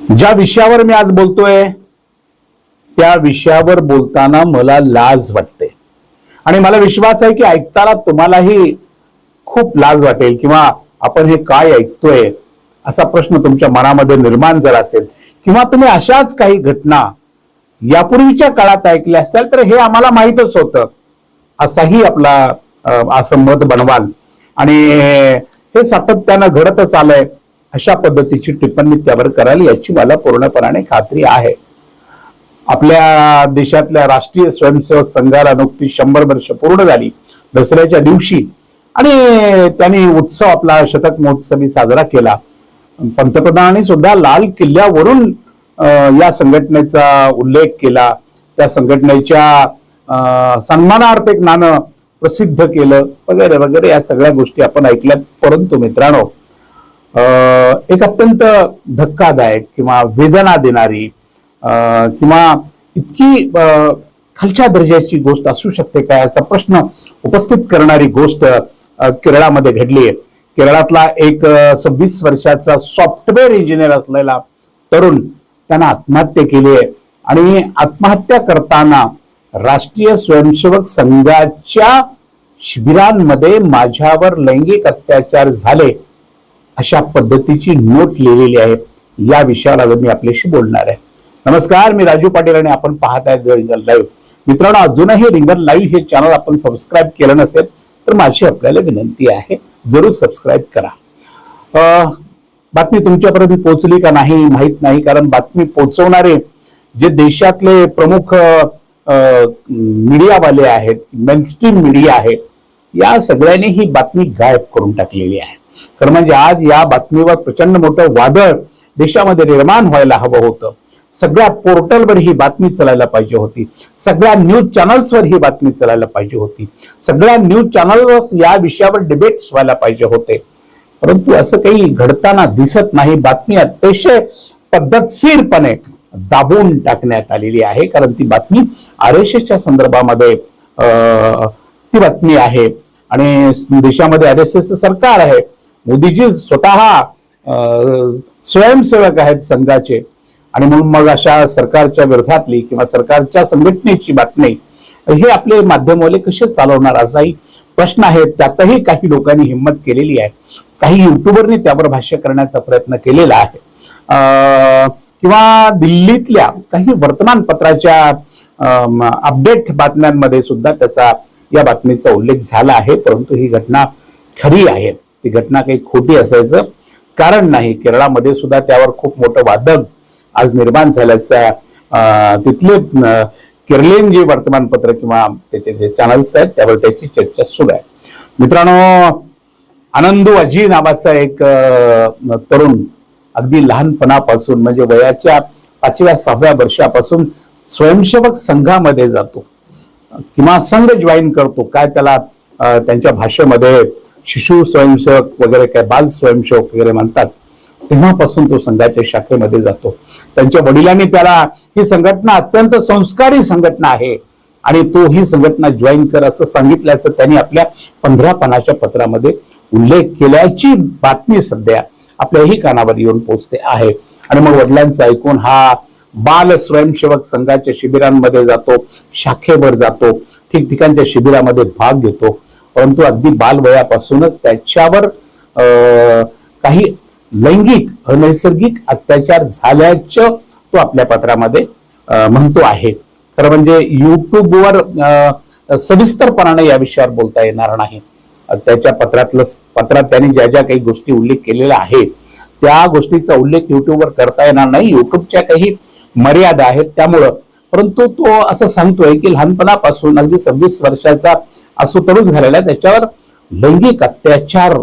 ज्या विषयावर मी आज बोलतोय त्या विषयावर बोलताना मला लाज वाटते. आणि मला विश्वास आहे की ऐकताना तुम्हालाही खूप लाज वाटेल किंवा आपण हे काय ऐकतोय असा प्रश्न तुमच्या मनामध्ये निर्माण झाला असेल किंवा तुम्ही अशाच काही घटना यापूर्वीच्या काळात ऐकल्या असतील तर हे आम्हाला माहीतच होतं. असाही आपला असं मत बनवाल. आणि हे सातत्यानं घडतच आलंय. अशा पद्धतीची टिप्पणी त्यावर कराल याची मला पूर्णपणाने खात्री आहे. आपल्या देशातल्या राष्ट्रीय स्वयंसेवक संघाला नुकतीच शंभर वर्ष पूर्ण झाली. दसऱ्याच्या दिवशी आणि त्यांनी उत्सव आपला शतक महोत्सवी साजरा केला. पंतप्रधानांनी सुद्धा लाल किल्ल्यावरून या संघटनेचा उल्लेख केला. त्या संघटनेच्या सन्मानार्थ एक नाणं प्रसिद्ध केलं. वगैरे वगैरे या सगळ्या गोष्टी आपण ऐकल्यात. परंतु मित्रांनो एक अत्यंत धक्कादायक किंवा वेदना देणारी किंवा इतकी खालच्या दर्जाची गोष्ट असू शकते काय असा प्रश्न उपस्थित करणारी गोष्ट केरळामध्ये घडली आहे. केरळातला एक सव्वीस वर्षाचा सॉफ्टवेअर इंजिनियर असलेला तरुण त्यानं आत्महत्या केली आहे. आणि आत्महत्या करताना राष्ट्रीय स्वयंसेवक संघाच्या शिबिरांमध्ये माझ्यावर लैंगिक अत्याचार झाले. अशा पद्धतीची नोट लिहिलेली आहे. या विषयावर आज मी आपल्याशी बोलणार आहे. नमस्कार मी राजू पाटील आणि आपण पाहत आहे रिंगण लाईव्ह. मित्रांनो अजूनही रिंगण लाईव्ह हे चॅनल आपण सबस्क्राईब केलं नसेल तर माझी आपल्याला विनंती आहे जरूर सबस्क्राईब करा. बातमी तुमच्यापर्यंत पोहोचली का नाही माहीत नाही कारण बातमी पोहोचवणारे जे देशातले प्रमुख मीडियावाले आहेत मेनस्ट्रीम मीडिया आहे या सगळ्यांनी ही बातमी गायब करून टाकलेली आहे. खरं म्हणजे आज या बातमीवर प्रचंड मोठं वादळ देशामध्ये निर्माण व्हायला हवं होतं. सगळ्या पोर्टलवर ही बातमी चलायला पाहिजे होती. सगळ्या न्यूज चॅनल्सवर ही बातमी चलायला पाहिजे होती. सगळ्या न्यूज चॅनलवर या विषयावर डिबेट्स व्हायला पाहिजे होते. परंतु असं काही घडताना दिसत नाही. बातमी अतिशय पद्धतशीरपणे दाबून टाकण्यात आलेली आहे. कारण ती बातमी आर एस एसच्या संदर्भामध्ये ती बातमी आहे. आणि देशामध्ये आर एस एस सरकार आहे. मोदीजी स्वतः स्वयंसेवक आहेत संघाचे. आणि म्हणून मग अशा सरकारच्या विरोधातली किंवा सरकारच्या संघटनेची बातमी हे आपले माध्यमवाले कसे चालवणार असाही प्रश्न आहे. त्यातही काही लोकांनी हिंमत केलेली आहे. काही युट्यूबरनी त्यावर भाष्य करण्याचा प्रयत्न केलेला आहे. किंवा दिल्लीतल्या काही वर्तमानपत्राच्या अपडेट बातम्यांमध्ये सुद्धा त्याचा या बातमीचा उल्लेख झाला आहे. परंतु ही घटना खरी आहे. ती घटना काही खोटी असायचं कारण नाही. केरळामध्ये सुद्धा त्यावर खूप मोठं वादक आज निर्माण झाल्याचा तिथले केरलेन जे वर्तमानपत्र किंवा त्याचे जे चॅनल्स आहेत त्यावर त्याची चर्चा सुरू आहे. मित्रांनो आनंद अजी नावाचा एक तरुण अगदी लहानपणापासून म्हणजे वयाच्या पाचव्या सहाव्या वर्षापासून स्वयंसेवक संघामध्ये जातो. किंवा संघ जॉईन करतो. काय त्याला त्यांच्या भाषेमध्ये शिशु स्वयंसेवक वगैरे काय बाल स्वयंसेवक वगैरे म्हणतात तेव्हापासून तो संघाच्या शाखेमध्ये जातो. त्यांच्या वडिलांनी त्याला ही संघटना अत्यंत संस्कारी संघटना आहे आणि तो ही संघटना जॉईन कर असं सांगितल्याचं त्यांनी आपल्या पंधरा पानाच्या पत्रामध्ये उल्लेख केल्याची बातमी सध्या आपल्याही कानावर येऊन पोहोचते आहे. आणि मग वडिलांचं ऐकून हा बाल स्वयंसेवक संघाच्या शिबिरांमध्ये जातो शाखेवर जातो ठिकठिकाणच्या शिबिरामध्ये भाग घेतो. परंतु अगदी बालवयापासूनच त्याच्यावर काही लैंगिक अनैसर्गिक अत्याचार झाल्याचं तो आपल्या पत्रामध्ये म्हणतो आहे. खरं म्हणजे युट्यूबवर सविस्तरपणाने या विषयावर बोलता येणार नाही. त्याच्या पत्रातलं पत्रात त्यांनी ज्या ज्या काही गोष्टी उल्लेख केलेला आहे त्या गोष्टीचा उल्लेख युट्यूबवर करता येणार नाही. युट्यूबच्या काही मर्यादा आहेत. त्यामुळं परंतु तो असं सांगतोय की लहानपणापासून अगदी सव्वीस वर्षाचा असो तरुण झालेला आहे, त्याच्यावर लैंगिक अत्याचार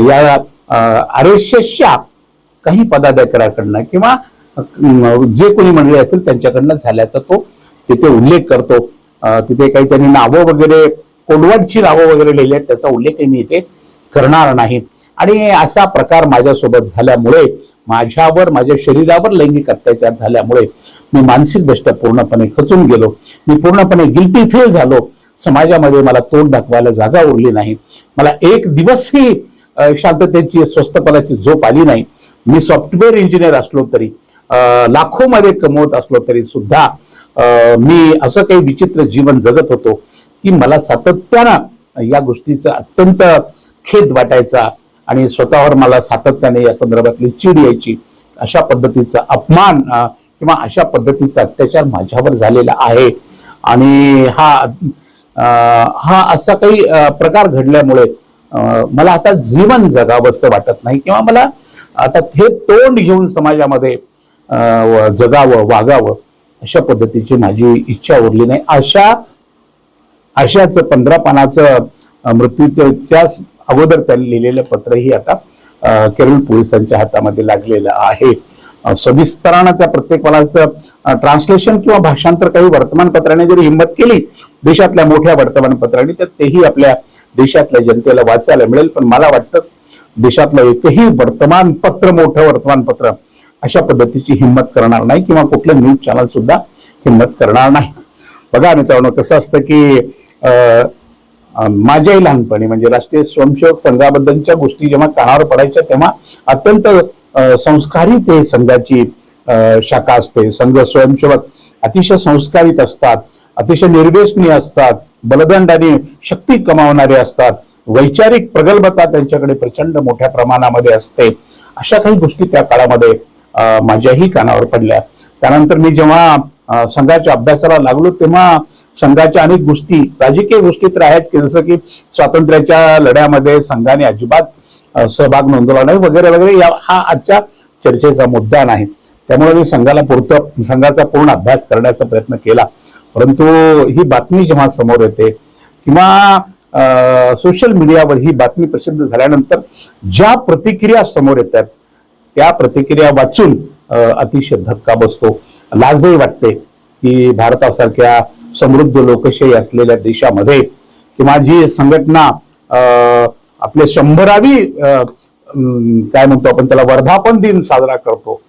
या आर काही पदाधिकाऱ्याकडनं किंवा जे कोणी मंडळी असतील त्यांच्याकडनं झाल्याचा तो तिथे उल्लेख करतो. तिथे काही त्यांनी नावं वगैरे कोडवटची नावं वगैरे लिहिली आहेत त्याचा उल्लेखही मी इथे करणार नाही. आणि असा प्रकार माझ्यासोबत झाल्यामुळे माझ्यावर माझ्या शरीरावर लैंगिक अत्याचार झाल्यामुळे मी मानसिकदृष्ट्या पूर्णपणे खचून गेलो. मी पूर्णपणे गिल्टी फील झालो. समाजामध्ये मला तोंड दाखवायला जागा उरली नाही. मला एक दिवसही शांततेची स्वस्थपणाची झोप आली नाही. मी सॉफ्टवेअर इंजिनियर असलो तरी लाखोमध्ये कमवत असलो तरी सुद्धा मी असं काही विचित्र जीवन जगत होतो की मला सातत्यानं या गोष्टीचा अत्यंत खेद वाटायचा. आणि स्वतःवर मला सातत्याने या संदर्भातली चीड यायची अशा पद्धतीचा अपमान किंवा अशा पद्धतीचा अत्याचार माझ्यावर झालेला आहे. आणि हा हा असा काही प्रकार घडल्यामुळे मला आता जीवन जगावंसं वाटत नाही किंवा मला आता हे तोंड घेऊन समाजामध्ये जगावं वागावं अशा पद्धतीची माझी इच्छा उरली नाही. अशा अशाच पंधरा पानाचं मृत्यूच्या अगोदर त्यांनी लिहिलेलं पत्रही आता केरळ पोलिसांच्या हातामध्ये लागलेलं आहे. सविस्तरानं त्या प्रत्येक पानाचं ट्रान्सलेशन किंवा भाषांतर काही वर्तमानपत्राने जरी हिंमत केली देशातल्या मोठ्या वर्तमानपत्रांनी तर तेही आपल्या देशातल्या जनतेला वाचायला मिळेल. पण मला वाटतं देशातलं एकही वर्तमानपत्र मोठं वर्तमानपत्र अशा पद्धतीची हिंमत करणार नाही किंवा कुठलं न्यूज चॅनल सुद्धा हिंमत करणार नाही. बघा मित्रांनो कसं असतं की माझ्याही लहानपणी म्हणजे राष्ट्रीय स्वयंसेवक संघाबद्दलच्या गोष्टी जेव्हा कानावर पडायच्या तेव्हा अत्यंत संस्कारित हे संघाची शाखा असते. संघ स्वयंसेवक अतिशय संस्कारित असतात अतिशय निर्वेशनीय असतात बलदंड आणि शक्ती कमावणारे असतात वैचारिक प्रगल्भता त्यांच्याकडे प्रचंड मोठ्या प्रमाणामध्ये असते. अशा काही गोष्टी त्या काळामध्ये माझ्याही कानावर पडल्या. त्यानंतर मी जेव्हा संघाच्या अभ्यासाला लागलो तेव्हा संघाच्या अनेक गोष्टी राजकीय गोष्टी तर आहेत की जसं की स्वातंत्र्याच्या लढ्यामध्ये संघाने अजिबात सहभाग नोंदवला नाही वगैरे वगैरे या हा आजच्या चर्चेचा मुद्दा नाही. त्यामुळे मी संघाला पुरतं संघाचा पूर्ण अभ्यास करण्याचा प्रयत्न केला. परंतु ही बातमी जेव्हा समोर येते किंवा सोशल मीडियावर ही बातमी प्रसिद्ध झाल्यानंतर ज्या प्रतिक्रिया समोर येतात त्या प्रतिक्रिया वाचून अतिशय धक्का बसतो. लाजही वाटते की भारतासारख्या समृद्ध लोकशाही असलेल्या देशामध्ये किंवा जी संघटना आपले शंभरावी काय म्हणतो आपण त्याला वर्धापन दिन साजरा करतो.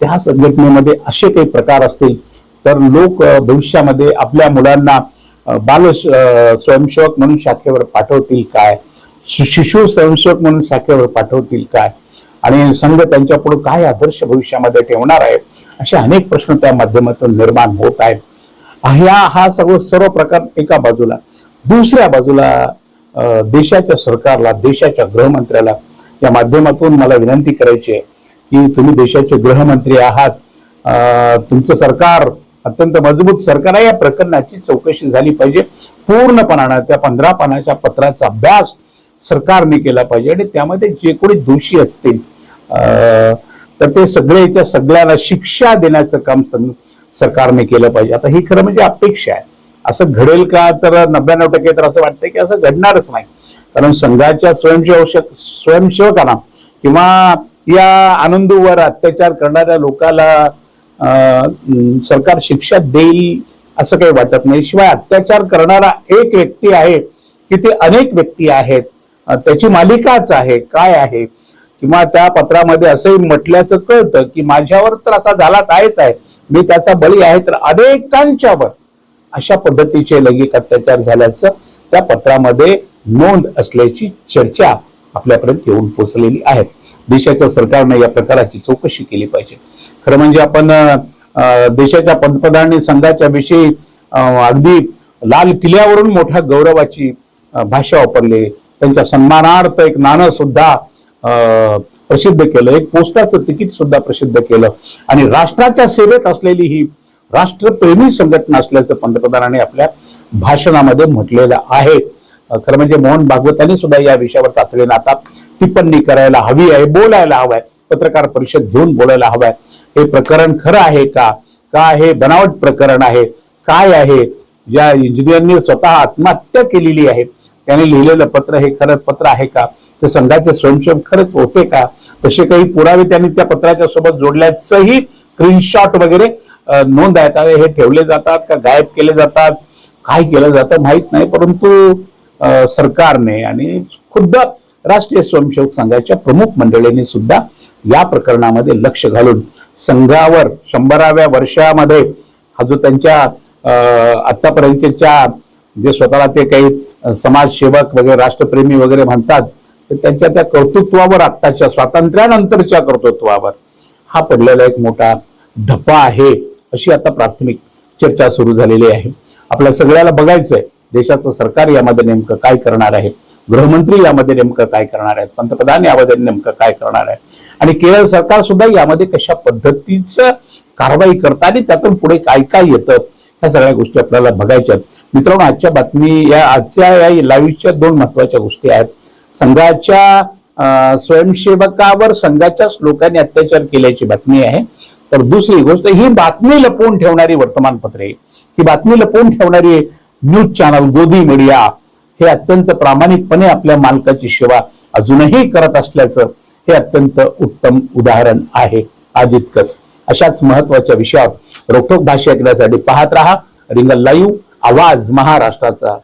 त्या संघटनेमध्ये असे काही प्रकार असतील तर लोक भविष्यामध्ये आपल्या मुलांना बाल स्वयंसेवक म्हणून शाखेवर पाठवतील काय? शि- शिशु स्वयंसेवक म्हणून शाखेवर पाठवतील काय? आणि संघ त्यांच्या पुढे काय आदर्श भविष्यामध्ये ठेवणार आहे? असे अनेक प्रश्न त्या माध्यमातून निर्माण होत आहेत. ह्या हा सर्व सर्व प्रकार एका बाजूला. दुसऱ्या बाजूला देशाच्या सरकारला देशाच्या गृहमंत्र्याला या माध्यमातून मला विनंती करायची आहे की तुम्ही देशाचे गृहमंत्री आहात. तुमचं सरकार अत्यंत मजबूत सरकार आहे. या प्रकरणाची चौकशी झाली पाहिजे. पूर्णपणानं त्या पंधरा पानाच्या पत्राचा अभ्यास सरकारने केला पाहिजे आणि त्यामध्ये जे कोणी दोषी असतील अं तर ते सगळ्याच्या सगळ्याला शिक्षा देण्याचं काम सं- सरकारने केलं पाहिजे. आता ही खरं म्हणजे अपेक्षा आहे. असं घडेल का तर नव्याण्णव टक्के तर असं वाटतंय की असं घडणारच नाही. कारण संघाच्या स्वयंसेवक स्वयंसेवकांना किंवा या आनंदूवर अत्याचार करणाऱ्या लोकाला सरकार शिक्षा देईल असं काही वाटत नाही. शिवाय अत्याचार करणारा एक व्यक्ती आहे की ते अनेक व्यक्ती आहेत. त्याची मालिकाच आहे. काय आहे? किंवा त्या पत्रामध्ये असंही म्हटल्याचं कळतं की माझ्यावर तर असा झालाच आहेच आहे. मी त्याचा बळी आहे तर अनेकांच्यावर अशा पद्धतीचे लैंगिक अत्याचार झाल्याचं त्या पत्रामध्ये नोंद असल्याची चर्चा आपल्यापर्यंत येऊन पोचलेली आहे. देशाच्या सरकारने या प्रकाराची चौकशी केली पाहिजे. खरं म्हणजे आपण देशाच्या पंतप्रधानांनी संघाच्या विषयी अगदी लाल किल्ल्यावरून मोठ्या गौरवाची भाषा वापरली. त्यांच्या सन्मानार्थ एक नाणं सुद्धा प्रसिद्ध केलं. एक पोस्टाचं तिकीट सुद्धा प्रसिद्ध केलं. आणि राष्ट्राच्या सेवेत असलेली ही राष्ट्रप्रेमी संघटना असल्याचं पंतप्रधानांनी आपल्या भाषणामध्ये म्हटलेलं आहे. खरं म्हणजे मोहन भागवतांनी सुद्धा या विषयावर तातडीनं आता टिप्पणी करायला हवी आहे बोलायला हवं आहे पत्रकार परिषद घेऊन बोलायला हवं आहे हे प्रकरण खरं आहे का? का हे बनावट प्रकरण आहे? काय आहे? ज्या इंजिनियरनी स्वतः आत्महत्या केलेली आहे. त्याने लिहिलेलं पत्र हे खरं पत्र आहे का? ते संघाचे स्वयंसेवक खरंच होते का? तसे काही पुरावे त्यांनी त्या पत्राच्या सोबत जोडल्याचंही स्क्रीनशॉट वगैरे नोंद आहेत हे ठेवले जातात का? गायब केले जातात? काय केलं जातं माहीत नाही. परंतु सरकारने आणि खुद्द राष्ट्रीय स्वयंसेवक संघाच्या प्रमुख मंडळींनी सुद्धा या प्रकरणामध्ये लक्ष घालून संघावर शंभराव्या वर्षामध्ये हा जो त्यांच्या आतापर्यंतच्या जे स्वतःला ते काही समाजसेवक वगैरे राष्ट्रप्रेमी वगैरे म्हणतात तर त्यांच्या त्या कर्तृत्वावर आत्ताच्या स्वातंत्र्यानंतरच्या कर्तृत्वावर हा पडलेला एक मोठा धप्पा आहे अशी आता प्राथमिक चर्चा सुरू झालेली आहे. आपल्या सगळ्याला बघायचंय देशाचं सरकार यामध्ये नेमकं काय करणार आहे गृहमंत्री यामध्ये नेमकं काय करणार आहेत पंतप्रधान यामध्ये नेमकं काय करणार आहे आणि केरळ सरकार सुद्धा यामध्ये कशा पद्धतीचं कारवाई करतात आणि त्यातून पुढे काय काय येतं ह्या सगळ्या गोष्टी आपल्याला बघायच्या आहेत. मित्रांनो आजच्या बातमी या आजच्या या लाईव्हच्या दोन महत्त्वाच्या गोष्टी आहेत. संघाच्या अं, स्वयंसेवकावर संघाच्याच लोकांनी अत्याचार केल्याची बातमी आहे. तर दुसरी गोष्ट ही बातमी लपवून ठेवणारी वर्तमानपत्रे ही बातमी लपवून ठेवणारी न्यूज चॅनल गोदी मीडिया हे अत्यंत प्रामाणिकपणे आपल्या मालकाची सेवा अजूनही करत असल्याचं हे अत्यंत उत्तम उदाहरण आहे. आज इतकंच. अशाच महत्त्वाच्या विषयावर रोखोक भाष्य ऐकण्यासाठी पाहत राहा. रिंगल लाईव्ह आवाज महाराष्ट्राचा.